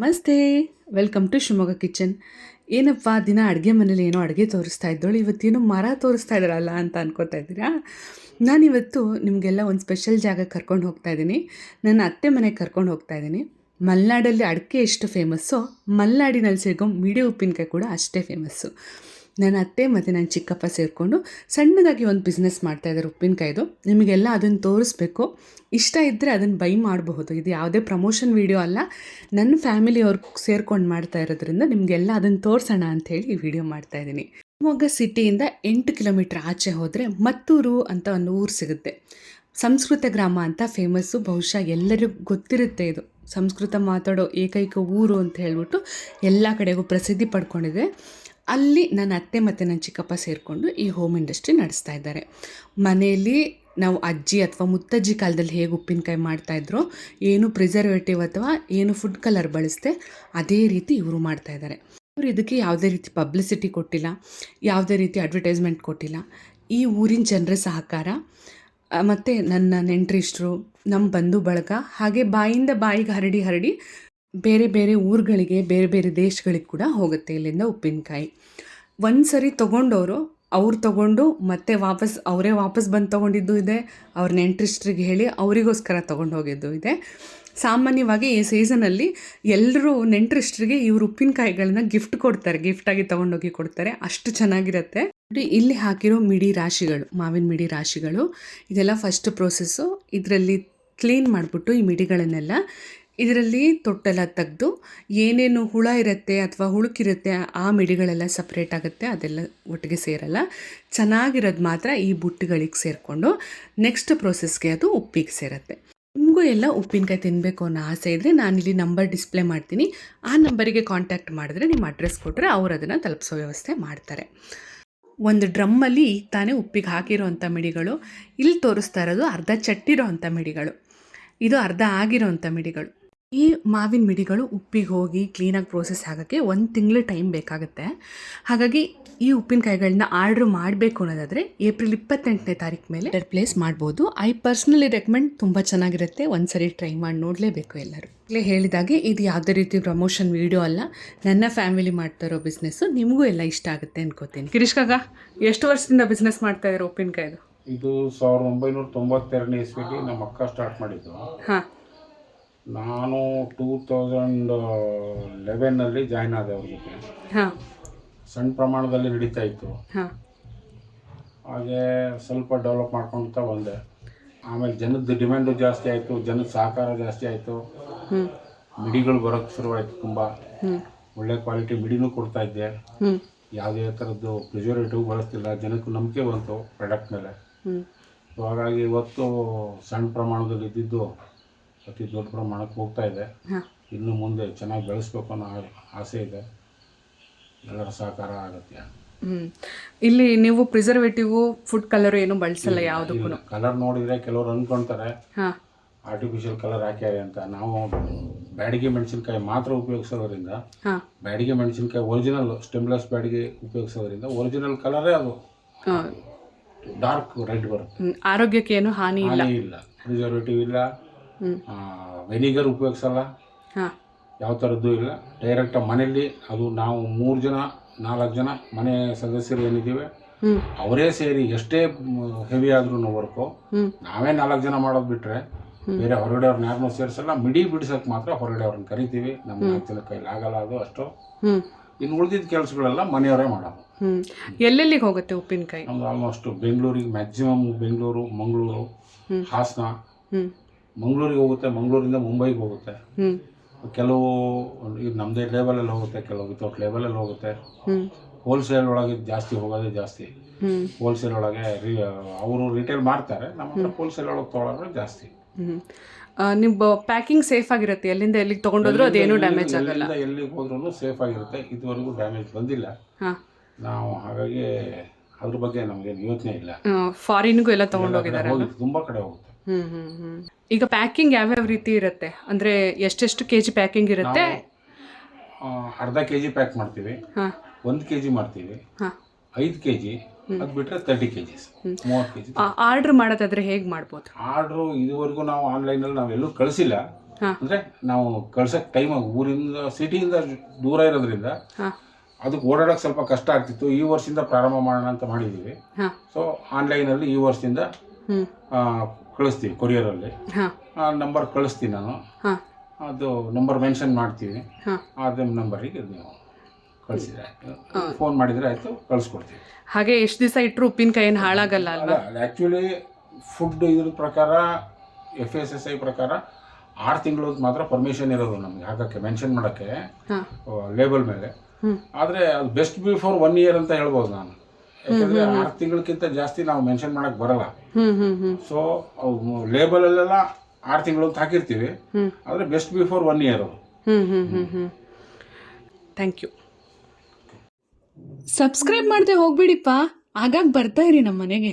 ನಮಸ್ತೆ welcome to Shivamogga kitchen ಏನಪ್ಪ, ದಿನ ಅಡುಗೆ ಮನೇಲಿ ಏನೋ ಅಡುಗೆ ತೋರಿಸ್ತಾ ಇದ್ದೋಳು, ಇವತ್ತೇನೋ ಮರ ತೋರಿಸ್ತಾ ಇದ್ದಾರಲ್ಲ ಅಂತ ಅನ್ಕೋತಾ ಇದ್ದೀರಾ? ನಾನಿವತ್ತು ನಿಮಗೆಲ್ಲ ಒಂದು ಸ್ಪೆಷಲ್ ಜಾಗ ಕರ್ಕೊಂಡು ಹೋಗ್ತಾ ಇದ್ದೀನಿ. ನನ್ನ ಅತ್ತೆ ಮನೆಗೆ ಕರ್ಕೊಂಡು ಹೋಗ್ತಾ ಇದ್ದೀನಿ. ಮಲೆನಾಡಲ್ಲಿ ಅಡಿಕೆ ಎಷ್ಟು ಫೇಮಸ್ಸೋ ಮಲೆನಾಡಿನಲ್ಲಿ ಸಿಗೋ ಮಿಡಿ ಉಪ್ಪಿನಕಾಯಿ ಕೂಡ ಅಷ್ಟೇ ಫೇಮಸ್ಸು ನನ್ನ ಅತ್ತೆ ಮತ್ತು ನನ್ನ ಚಿಕ್ಕಪ್ಪ ಸೇರಿಕೊಂಡು ಸಣ್ಣದಾಗಿ ಒಂದು ಬಿಸ್ನೆಸ್ ಮಾಡ್ತಾ ಇದ್ದಾರೆ ಉಪ್ಪಿನಕಾಯ್ದು. ನಿಮಗೆಲ್ಲ ಅದನ್ನು ತೋರಿಸ್ಬೇಕು. ಇಷ್ಟ ಇದ್ದರೆ ಅದನ್ನು ಬೈ ಮಾಡಬಹುದು. ಇದು ಯಾವುದೇ ಪ್ರಮೋಷನ್ ವೀಡಿಯೋ ಅಲ್ಲ. ನನ್ನ ಫ್ಯಾಮಿಲಿಯವ್ರು ಸೇರ್ಕೊಂಡು ಮಾಡ್ತಾ ಇರೋದ್ರಿಂದ ನಿಮಗೆಲ್ಲ ಅದನ್ನು ತೋರಿಸೋಣ ಅಂಥೇಳಿ ಈ ವಿಡಿಯೋ ಮಾಡ್ತಾ ಇದ್ದೀನಿ. ಶಿವಮೊಗ್ಗ ಸಿಟಿಯಿಂದ ಎಂಟು ಕಿಲೋಮೀಟ್ರ್ ಆಚೆ ಹೋದರೆ ಮತ್ತೂರು ಅಂತ ಒಂದು ಊರು ಸಿಗುತ್ತೆ. ಸಂಸ್ಕೃತ ಗ್ರಾಮ ಅಂತ ಫೇಮಸ್ಸು ಬಹುಶಃ ಎಲ್ಲರಿಗೂ ಗೊತ್ತಿರುತ್ತೆ ಇದು. ಸಂಸ್ಕೃತ ಮಾತಾಡೋ ಏಕೈಕ ಊರು ಅಂತ ಹೇಳ್ಬಿಟ್ಟು ಎಲ್ಲ ಕಡೆಗೂ ಪ್ರಸಿದ್ಧಿ ಪಡ್ಕೊಂಡಿದೆ. ಅಲ್ಲಿ ನನ್ನ ಅತ್ತೆ ಮತ್ತು ನನ್ನ ಚಿಕ್ಕಪ್ಪ ಸೇರಿಕೊಂಡು ಈ ಹೋಮ್ ಇಂಡಸ್ಟ್ರಿ ನಡೆಸ್ತಾ ಇದ್ದಾರೆ. ಮನೆಯಲ್ಲಿ ನಾವು ಅಜ್ಜಿ ಅಥವಾ ಮುತ್ತಜ್ಜಿ ಕಾಲದಲ್ಲಿ ಹೇಗೆ ಉಪ್ಪಿನಕಾಯಿ ಮಾಡ್ತಾಯಿದ್ರೋ ಏನು ಪ್ರಿಸರ್ವೇಟಿವ್ ಅಥವಾ ಏನು ಫುಡ್ ಕಲರ್ ಬಳಸದೆ ಅದೇ ರೀತಿ ಇವರು ಮಾಡ್ತಾಯಿದ್ದಾರೆ ಇವರು ಇದಕ್ಕೆ ಯಾವುದೇ ರೀತಿ ಪಬ್ಲಿಸಿಟಿ ಕೊಟ್ಟಿಲ್ಲ, ಯಾವುದೇ ರೀತಿ ಅಡ್ವರ್ಟೈಸ್ಮೆಂಟ್ ಕೊಟ್ಟಿಲ್ಲ. ಈ ಊರಿನ ಜನರ ಸಹಕಾರ ಮತ್ತು ನನ್ನ ನೆಂಟರಿಷ್ಟರು, ನಮ್ಮ ಬಂಧು ಬಳಗ, ಹಾಗೆ ಬಾಯಿಂದ ಬಾಯಿಗೆ ಹರಡಿ ಹರಡಿ ಬೇರೆ ಬೇರೆ ಊರುಗಳಿಗೆ, ಬೇರೆ ಬೇರೆ ದೇಶಗಳಿಗೆ ಕೂಡ ಹೋಗುತ್ತೆ ಇಲ್ಲಿಂದ ಉಪ್ಪಿನಕಾಯಿ. ಒಂದು ಸರಿ ತೊಗೊಂಡವರು ಅವ್ರು ತೊಗೊಂಡು ಮತ್ತೆ ವಾಪಸ್, ಅವರೇ ವಾಪಸ್ ಬಂದು ತೊಗೊಂಡಿದ್ದು ಇದೆ. ಅವ್ರ ನೆಂಟ್ರಿಸ್ಟ್ರಿಗೆ ಹೇಳಿ ಅವರಿಗೋಸ್ಕರ ತೊಗೊಂಡು ಹೋಗಿದ್ದು ಇದೆ. ಸಾಮಾನ್ಯವಾಗಿ ಈ ಸೀಸನಲ್ಲಿ ಎಲ್ಲರೂ ನೆಂಟ್ರಿಸ್ಟ್ರಿಗೆ ಇವರು ಉಪ್ಪಿನಕಾಯಿಗಳನ್ನ ಗಿಫ್ಟ್ ಕೊಡ್ತಾರೆ. ಗಿಫ್ಟಾಗಿ ತೊಗೊಂಡೋಗಿ ಕೊಡ್ತಾರೆ. ಅಷ್ಟು ಚೆನ್ನಾಗಿರುತ್ತೆ. ನೋಡಿ, ಇಲ್ಲಿ ಹಾಕಿರೋ ಮಿಡಿ ರಾಶಿಗಳು, ಮಾವಿನ ಮಿಡಿ ರಾಶಿಗಳು, ಇದೆಲ್ಲ ಫಸ್ಟ್ ಪ್ರೋಸೆಸ್ಸು ಇದರಲ್ಲಿ ಕ್ಲೀನ್ ಮಾಡಿಬಿಟ್ಟು ಈ ಮಿಡಿಗಳನ್ನೆಲ್ಲ ಇದರಲ್ಲಿ ತೊಟ್ಟೆಲ್ಲ ತೆಗೆದು ಏನೇನು ಹುಳ ಇರುತ್ತೆ ಅಥವಾ ಹುಳುಕಿರುತ್ತೆ ಆ ಮಿಡಿಗಳೆಲ್ಲ ಸಪ್ರೇಟ್ ಆಗುತ್ತೆ, ಅದೆಲ್ಲ ಒಟ್ಟಿಗೆ ಸೇರಲ್ಲ. ಚೆನ್ನಾಗಿರೋದು ಮಾತ್ರ ಈ ಬುಟ್ಟಿಗಳಿಗೆ ಸೇರಿಕೊಂಡು ನೆಕ್ಸ್ಟ್ ಪ್ರೊಸೆಸ್ಗೆ ಅದು ಉಪ್ಪಿಗೆ ಸೇರುತ್ತೆ. ನಿಮಗೂ ಎಲ್ಲ ಉಪ್ಪಿನಕಾಯಿ ತಿನ್ನಬೇಕು ಅನ್ನೋ ಆಸೆ ಇದ್ದರೆ ನಾನಿಲ್ಲಿ ನಂಬರ್ ಡಿಸ್ಪ್ಲೇ ಮಾಡ್ತೀನಿ. ಆ ನಂಬರಿಗೆ ಕಾಂಟ್ಯಾಕ್ಟ್ ಮಾಡಿದ್ರೆ ನಿಮ್ಮ ಅಡ್ರೆಸ್ ಕೊಟ್ಟರೆ ಅವರು ಅದನ್ನು ತಲುಪಿಸೋ ವ್ಯವಸ್ಥೆ ಮಾಡ್ತಾರೆ. ಒಂದು ಡ್ರಮ್ಮಲ್ಲಿ ಈಗ ತಾನೇ ಉಪ್ಪಿಗೆ ಹಾಕಿರೋವಂಥ ಮಿಡಿಗಳು, ಇಲ್ಲಿ ತೋರಿಸ್ತಾ ಇರೋದು ಅರ್ಧ ಚಟ್ಟಿರೋ ಅಂಥ ಮಿಡಿಗಳು. ಇದು ಅರ್ಧ ಆಗಿರೋವಂಥ ಮಿಡಿಗಳು. ಈ ಮಾವಿನ ಮಿಡಿಗಳು ಉಪ್ಪಿಗೆ ಹೋಗಿ ಕ್ಲೀನಾಗಿ ಪ್ರೋಸೆಸ್ ಆಗೋಕ್ಕೆ ಒಂದು ತಿಂಗಳು ಟೈಮ್ ಬೇಕಾಗುತ್ತೆ. ಹಾಗಾಗಿ ಈ ಉಪ್ಪಿನಕಾಯಿಗಳನ್ನ ಆರ್ಡ್ರ್ ಮಾಡಬೇಕು ಅನ್ನೋದಾದರೆ ಏಪ್ರಿಲ್ ಇಪ್ಪತ್ತೆಂಟನೇ ತಾರೀಕು ಮೇಲೆ ಪ್ಲೇಸ್ ಮಾಡ್ಬೋದು. ಐ ಪರ್ಸ್ನಲಿ ರೆಕಮೆಂಡ್ ತುಂಬ ಚೆನ್ನಾಗಿರುತ್ತೆ. ಒಂದು ಸರಿ ಟ್ರೈ ಮಾಡಿ ನೋಡಲೇಬೇಕು ಎಲ್ಲರೂ. ಇಲ್ಲೇ ಹೇಳಿದಾಗೆ ಇದು ಯಾವುದೇ ರೀತಿ ಪ್ರಮೋಷನ್ ವೀಡಿಯೋ ಅಲ್ಲ ನನ್ನ ಫ್ಯಾಮಿಲಿ ಮಾಡ್ತಾ ಇರೋ ಬಿಸ್ನೆಸ್ಸು ನಿಮಗೂ ಎಲ್ಲ ಇಷ್ಟ ಆಗುತ್ತೆ ಅನ್ಕೋತೀನಿ. ಕಿರಿಷ್ಕಾಗ ಕಾಕ ಎಷ್ಟು ವರ್ಷದಿಂದ ಬಿಸ್ನೆಸ್ ಮಾಡ್ತಾ ಇದ್ದಾರೆ ಉಪ್ಪಿನಕಾಯ್ದು ಇದು ಸಾವಿರದ ಒಂಬೈನೂರ ತೊಂಬತ್ತೆರಡನೇ ಇಸ್ವಿಗೆ ನಮ್ಮ ಅಕ್ಕ ಸ್ಟಾರ್ಟ್ ಮಾಡಿದ್ದು. ಹಾಂ. ನಾನು ಟೂ ತೌಸಂಡ್ ಲೆವೆನ್ನಲ್ಲಿ ಜಾಯ್ನ್ ಆದೆ ಅವ್ರ ಜೊತೆ. ಹಾಂ. ಸಣ್ಣ ಪ್ರಮಾಣದಲ್ಲಿ ನಡೀತಾ ಇತ್ತು. ಹಾಂ. ಹಾಗೆ ಸ್ವಲ್ಪ ಡೆವಲಪ್ ಮಾಡ್ಕೊಳ್ತಾ ಬಂದೆ. ಆಮೇಲೆ ಜನದ ಡಿಮ್ಯಾಂಡು ಜಾಸ್ತಿ ಆಯಿತು ಜನದ ಸಹಕಾರ ಜಾಸ್ತಿ ಆಯಿತು. ಮಿಡಿಗಳು ಬರೋಕ್ಕೆ ಶುರುವಾಯಿತು ತುಂಬ. ಒಳ್ಳೆ ಕ್ವಾಲಿಟಿ ಮಿಡಿನೂ ಕೊಡ್ತಾ ಇದ್ದೆ. ಯಾವುದೇ ಥರದ್ದು ಪ್ರಿಸರ್ವೇಟಿವ್ ಬಳಸ್ತಿಲ್ಲ ಜನಕ್ಕೆ ನಂಬಿಕೆ ಬಂತು ಪ್ರಾಡಕ್ಟ್ ಮೇಲೆ. ಸೊ ಹಾಗಾಗಿ ಇವತ್ತು ಸಣ್ಣ ಪ್ರಮಾಣದಲ್ಲಿ ಇದ್ದಿದ್ದು ಅತಿ ದೊಡ್ಡ ಪ್ರಮಾಣಕ್ಕೆ ಹೋಗ್ತಾ ಇದೆ. ಇನ್ನು ಮುಂದೆ ಚೆನ್ನಾಗಿ ಬೆಳೆಸ್ಬೇಕು ಅನ್ನೋ ಆಸೆ ಇದೆ. ಎಲ್ಲರ ಸಹಕಾರ ಆಗುತ್ತೆ. ಹ್ಞೂ ಇಲ್ಲಿ ನೀವು ಪ್ರಿಸರ್ವೇಟಿವ್ ಫುಡ್ ಕಲರ್ ಏನು ಬಳಸಲ್ಲ ಯಾವುದಕ್ಕೂ ಕಲರ್ ನೋಡಿದರೆ ಕೆಲವರು ಅಂದ್ಕೊಳ್ತಾರೆ ಹಾಂ. ಆರ್ಟಿಫಿಷಿಯಲ್ ಕಲರ್ ಹಾಕ್ಯಾರೆ ಅಂತ. ನಾವು ಬ್ಯಾಡಿಗೆ ಮೆಣಸಿನಕಾಯಿ ಮಾತ್ರ ಉಪಯೋಗಿಸೋದ್ರಿಂದ ಬ್ಯಾಡಿಗೆ ಮೆಣಸಿನಕಾಯಿ ಒರಿಜಿನಲ್ ಸ್ಟೆಮ್ಲೆಸ್ ಬ್ಯಾಡಿಗೆ ಉಪಯೋಗಿಸೋದ್ರಿಂದ ಒರಿಜಿನಲ್ ಕಲರೇ ಅದು. ಡಾರ್ಕ್ ರೆಡ್ ಬರುತ್ತೆ. ಆರೋಗ್ಯಕ್ಕೆ ಏನು ಹಾನಿ ಇಲ್ಲ. ಪ್ರಿಸರ್ವೇಟಿವ್ ಇಲ್ಲ. ವೆನಿಗರ್ ಉಪಯೋಗಿಸಲ್ಲ. ಯಾವ ಥರದ್ದು ಇಲ್ಲ. ಡೈರೆಕ್ಟ್ ಮನೆಯಲ್ಲಿ ಅದು ನಾವು ಮೂರು ಜನ ನಾಲ್ಕು ಜನ ಮನೆ ಸದಸ್ಯರು ಏನಿದ್ದೀವಿ ಅವರೇ ಸೇರಿ ಎಷ್ಟೇ ಹೆವಿ ಆದ್ರೂ ವರ್ಕು ನಾವೇ ನಾಲ್ಕು ಜನ ಮಾಡೋದು ಬಿಟ್ರೆ ಬೇರೆ ಹೊರಗಡೆ ಅವ್ರನ್ನ ಯಾರನ್ನೂ ಸೇರಿಸಲ್ಲ. ಮಿಡಿ ಬಿಡ್ಸಕ್ಕೆ ಮಾತ್ರ ಹೊರಗಡೆ ಅವ್ರನ್ನ ಕರಿತೀವಿ. ನಮ್ಮ ನಾಲ್ಕು ಜನ ಕೈಲಿ ಆಗಲ್ಲ ಅದು ಅಷ್ಟು. ಇನ್ನು ಉಳಿದಿದ್ದ ಕೆಲಸಗಳೆಲ್ಲ ಮನೆಯವರೇ ಮಾಡೋದು. ಎಲ್ಲೆಲ್ಲಿಗೆ ಹೋಗುತ್ತೆ ಉಪ್ಪಿನಕಾಯಿ? ಆಲ್ಮೋಸ್ಟ್ ಬೆಂಗಳೂರಿಗೆ ಮ್ಯಾಕ್ಸಿಮಮ್ ಬೆಂಗಳೂರು ಮಂಗಳೂರು ಹಾಸನ. ಮಂಗಳೂರಿಗೆ ಹೋಗುತ್ತೆ ಮಂಗಳೂರಿಂದ ಮುಂಬೈಗೆ ಹೋಗುತ್ತೆ. ಕೆಲವು ಇದು ನಮ್ಮದೇ ಲೇಬಲಲ್ಲಿ ಹೋಗುತ್ತೆ ಕೆಲವು ವಿತೌಟ್ ಲೇಬಲಲ್ಲಿ ಹೋಗುತ್ತೆ. ಹೋಲ್ಸೇಲ್ ಒಳಗೆ ಜಾಸ್ತಿ ಹೋಗೋದೇ ಜಾಸ್ತಿ. ಹೋಲ್ಸೇಲ್ ಒಳಗೆ ಅವರು ರಿಟೇಲ್ ಮಾಡ್ತಾರೆ ನಮ್ಮ ಹತ್ರ ಹೋಲ್ಸೇಲ್ ಒಳಗೆ ತೊಗೊಳ್ಳೋದ್ರೆ ಜಾಸ್ತಿ. ನಿಮ್ಮ ಪ್ಯಾಕಿಂಗ್ ಸೇಫ್ ಆಗಿರುತ್ತೆ ಎಲ್ಲಿಂದ ಎಲ್ಲಿಗೆ ತೊಗೊಂಡೋದ್ರು ಅದೇನು ಡ್ಯಾಮೇಜ್ ಆಗಲ್ಲ. ಎಲ್ಲಿಗೆ ಹೋದ್ರೂ ಸೇಫ್ ಆಗಿರುತ್ತೆ ಇದುವರೆಗೂ ಡ್ಯಾಮೇಜ್ ಬಂದಿಲ್ಲ. ನಾವು ಹಾಗಾಗಿ ಅದ್ರ ಬಗ್ಗೆ ನಮಗೆ ಯೋಚನೆ ಇಲ್ಲ. ಫಾರಿನ್ಗೂ ಎಲ್ಲ ತೊಗೊಂಡೋಗಿದ್ದಾರೆ ತುಂಬ ಕಡೆ ಹೋಗುತ್ತೆ. ಹ್ಞೂ ಹ್ಞೂ ಈಗ ಪ್ಯಾಕಿಂಗ್ ಯಾವ್ಯಾವ ರೀತಿ ಇರುತ್ತೆ? ಅಂದ್ರೆ ಎಷ್ಟೆಷ್ಟು ಕೆ ಜಿ ಪ್ಯಾಕಿಂಗ್ ಇರುತ್ತೆ? ಆ, ಅರ್ಧ ಕೆ ಜಿ ಪ್ಯಾಕ್ ಮಾಡ್ತೀವಿ. ಹಾಂ. ಒಂದು ಕೆ ಜಿ ಮಾಡ್ತೀವಿ. ಹಾಂ. ಐದು ಕೆ ಜಿ ಅದು ಬಿಟ್ಟರೆ ತರ್ಟಿ ಕೆ ಜಿಸ್ ಮೂವತ್ತು ಕೆ ಜಿ ಆರ್ಡ್ರ್ ಮಾಡೋದಾದ್ರೆ ಹೇಗೆ ಮಾಡ್ಬೋದು? ಆರ್ಡ್ರು ಇದುವರೆಗೂ ನಾವು ಆನ್ಲೈನಲ್ಲಿ ನಾವೆಲ್ಲೂ ಕಳಿಸಿಲ್ಲ. ಹಾಂ. ಅಂದರೆ ನಾವು ಕಳ್ಸೋಕ್ಕೆ ಟೈಮ್ ಊರಿಂದ ಸಿಟಿಯಿಂದ ದೂರ ಇರೋದ್ರಿಂದ ಹಾಂ. ಅದಕ್ಕೆ ಓಡಾಡೋಕ್ಕೆ ಸ್ವಲ್ಪ ಕಷ್ಟ ಆಗ್ತಿತ್ತು. ಈ ವರ್ಷದಿಂದ ಪ್ರಾರಂಭ ಮಾಡೋಣ ಅಂತ ಮಾಡಿದ್ದೀವಿ ಹಾಂ. ಸೊ ಆನ್ಲೈನಲ್ಲಿ ಈ ವರ್ಷದಿಂದ ಕಳಿಸ್ತೀವಿ ಕೊರಿಯರಲ್ಲಿ. ಆ ನಂಬರ್ ಕಳಿಸ್ತೀನಿ ನಾನು. ಅದು ನಂಬರ್ ಮೆನ್ಷನ್ ಮಾಡ್ತೀವಿ. ಅದೇ ನಂಬರಿಗೆ ನೀವು ಕಳಿಸಿದ್ರೆ ಫೋನ್ ಮಾಡಿದರೆ ಆಯಿತು ಕಳಿಸ್ಕೊಡ್ತೀವಿ. ಹಾಗೆ ಎಷ್ಟು ದಿವಸ ಇಟ್ಟರು ಉಪ್ಪಿನಕಾಯಿ ಏನು ಹಾಳಾಗಲ್ಲ ಅಲ್ಲ ಆ್ಯಕ್ಚುಲಿ ಫುಡ್ ಇದ್ರ ಪ್ರಕಾರ ಎಫ್ ಎಸ್ ಎಸ್ ಐ ಪ್ರಕಾರ ಆರು ತಿಂಗಳು ಮಾತ್ರ ಪರ್ಮಿಷನ್ ಇರೋದು ನಮಗೆ. ಹಾಕಕ್ಕೆ ಮೆನ್ಷನ್ ಮಾಡೋಕ್ಕೆ ಲೇಬಲ್ ಮೇಲೆ. ಆದರೆ ಅದು ಬೆಸ್ಟ್ ಬಿಫೋರ್ ಒನ್ ಇಯರ್ ಅಂತ ಹೇಳ್ಬೋದು ನಾನು. ಯಾಕಂದರೆ ಆರು ತಿಂಗಳಕ್ಕಿಂತ ಜಾಸ್ತಿ ನಾವು ಮೆನ್ಷನ್ ಮಾಡಕ್ ಬರಲ್ಲ. ಸೊ ಲೇಬಲ್ ಅಲ್ಲೆಲ್ಲ ಆರು ತಿಂಗಳು ಅಂತ ಹಾಕಿರ್ತೀವಿ. ಆದ್ರೆ best before one year thank you subscribe ಮಾಡದೆ ಹೋಗ್ಬಿಡಿಪ್ಪ. ಆಗಾಗ ಬರ್ತಾ ಇರಿ ನಮ್ಮ ಮನೆಗೆ.